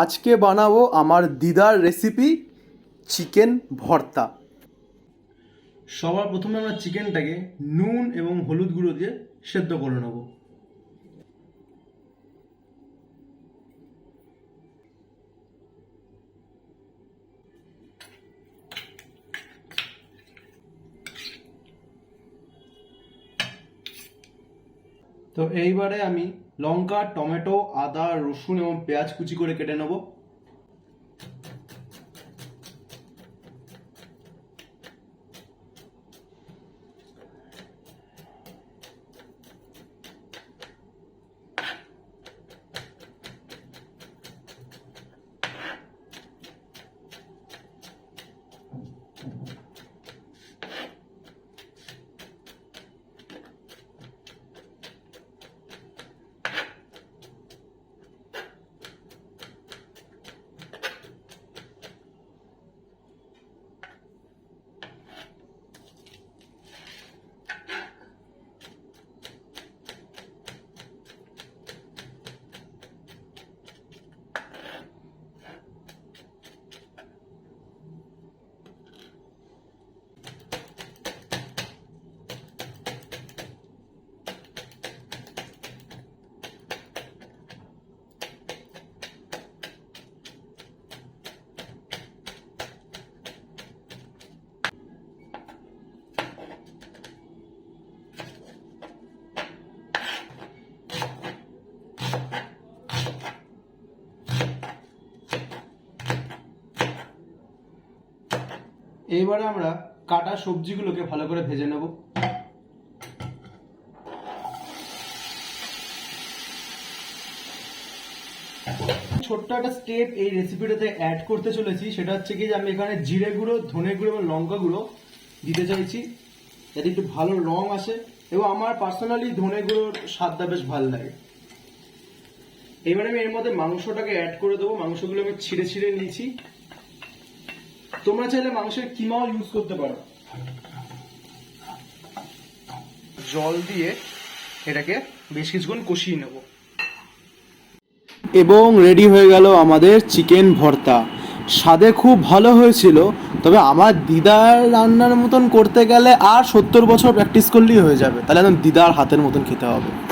আজকে বানাবো আমার দিদার রেসিপি চিকেন ভর্তা। সবার প্রথমে আমরা চিকেনটাকে নুন এবং হলুদ গুঁড়ো দিয়ে সেদ্ধ করে নেব। তো এইবারে আমি লঙ্কা টমেটো আদা রসুন এবং পেঁয়াজ কুচি করে কেটে নেব। এবারে আমরা কাটা সবজিগুলোকে ভালো করে ভেজে নেব। ছোট্ট একটা স্টেপ এই রেসিপিটাতে অ্যাড করতে চলেছি, সেটা হচ্ছে কি যে আমি এখানে জিরে গুঁড়ো, ধনে গুঁড়ো এবং লঙ্কা গুঁড়ো দিতে চাইছি, যাতে একটু ভালো রং আসে। এবং আমার পার্সোনালি ধনে গুঁড়োর স্বাদটা বেশ ভালো লাগে। এবারে আমি এর মধ্যে মাংসটাকে অ্যাড করে দেবো। মাংসগুলো আমি ছিঁড়ে ছিঁড়ে নিয়েছি। তোমরা চাইলে মাংসের কিমাও ইউজ করতে পারো। জল দিয়ে এটাকে বেশ কিছুক্ষণ কষিয়ে নেব। এবং রেডি হয়ে গেল আমাদের চিকেন ভর্তা। স্বাদে খুব ভালো হয়েছিল, তবে আমার দিদার রান্নার মতন করতে গেলে আর সত্তর বছর প্র্যাকটিস করলেই হয়ে যাবে। তাহলে একদম দিদার হাতের মতন খেতে হবে।